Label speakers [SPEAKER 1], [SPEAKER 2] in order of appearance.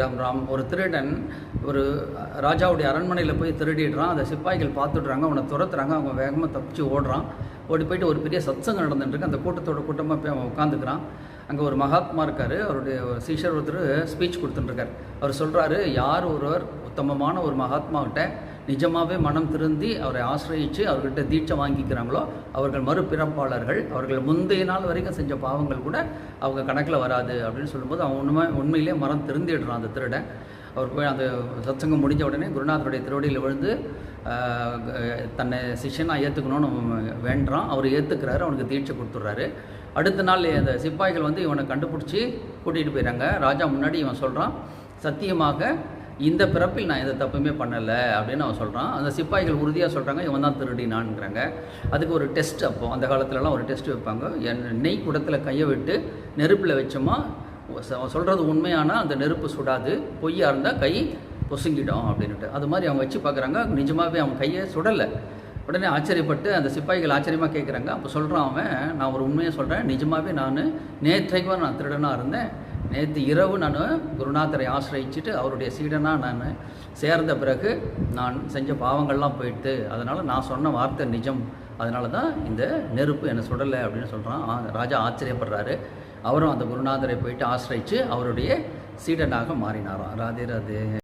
[SPEAKER 1] ராம் ராம் ஒரு திருடன் ஒரு ராஜாவுடைய அரண்மனையில் போய் திருடிடுறான். அதை சிப்பாய்கள் பார்த்துடுறாங்க அவனை துரத்துறாங்க அவங்க வேகமாக தப்பிச்சு ஓடுறான். ஓடி போயிட்டு ஒரு பெரிய சத்சங்கம் நடந்துட்டு இருக்கு. அந்த கூட்டத்தோட கூட்டமாக போய் அவன் உட்காந்துக்கிறான் அங்கே ஒரு மகாத்மா இருக்கார். அவருடைய ஒரு சீஷர் ஒருத்தர் ஸ்பீச் கொடுத்துட்டுருக்கார். அவர் சொல்கிறாரு யார் ஒருவர் உத்தமமான ஒரு மகாத்மாவிட்ட நிஜமாகவே மனம் திருந்தி அவரை ஆசிரயித்து அவர்கிட்ட தீட்சை வாங்கிக்கிறாங்களோ அவர்கள் மறுபிறப்பாளர்கள் அவர்கள் முந்தைய நாள் வரைக்கும் செஞ்ச பாவங்கள் கூட அவங்க கணக்கில் வராது. அப்படின்னு சொல்லும்போது அவன் உண்மை உண்மையிலே மனம் திருந்திடுறான் அந்த திருடன். அவர் போய் அந்த சத்சங்கம் முடிஞ்ச உடனே குருநாதருடைய திருவடியில் விழுந்து தன்னை சிஷ்யனாக ஏற்றுக்கணும்னு அவன் வேண்டுறான் அவர் ஏற்றுக்கிறாரு அவனுக்கு தீட்சை கொடுத்துட்றாரு. அடுத்த நாள் அந்த சிப்பாய்கள் வந்து இவனை கண்டுபிடிச்சி கூட்டிகிட்டு போயிடறாங்க ராஜா முன்னாடி இவன் சொல்கிறான் சத்தியமாக இந்த பிறப்பில் நான் எந்த தப்புமே பண்ணலை அப்படின்னு அவன் சொல்கிறான் அந்த சிப்பாய்கள் உறுதியாக சொல்கிறாங்க இவன் தான் திருடினான்ங்கிறாங்க. அதுக்கு ஒரு டெஸ்ட் அப்போ அந்த காலத்துலலாம் ஒரு டெஸ்ட் வைப்பாங்க. என் நெய் குடத்தில் கையை விட்டு நெருப்பில் வச்சோமா அவன் சொல்கிறது உண்மையானால் அந்த நெருப்பு சுடாது பொய்யாக இருந்தால் கை பொசுங்கிடும் அப்படின்ட்டு அது மாதிரி அவங்க வச்சு பார்க்குறாங்க. நிஜமாகவே அவன் கையை சுடலை. உடனே ஆச்சரியப்பட்டு அந்த சிப்பாய்கள் ஆச்சரியமாக கேட்குறாங்க. அப்போ சொல்கிறான் அவன் நான் ஒரு உண்மையை சொல்கிறேன் நிஜமாகவே நான் நேற்றைக்கு நான் திருடனாக இருந்தேன். நேற்று இரவு நான் குருநாதரை ஆசிரயிச்சுட்டு அவருடைய சீடனாக நான் சேர்ந்த பிறகு நான் செஞ்ச பாவங்கள்லாம் போயிட்டு அதனால் நான் சொன்ன வார்த்தை நிஜம். அதனால தான் இந்த நெருப்பு என்னை சுடலை அப்படின்னு சொல்கிறான் ராஜா ஆச்சரியப்படுறாரு. அவரும் அந்த குருநாதரை போயிட்டு ஆசிரயித்து அவருடைய சீடனாக மாறினாராம். ராதே ராதே.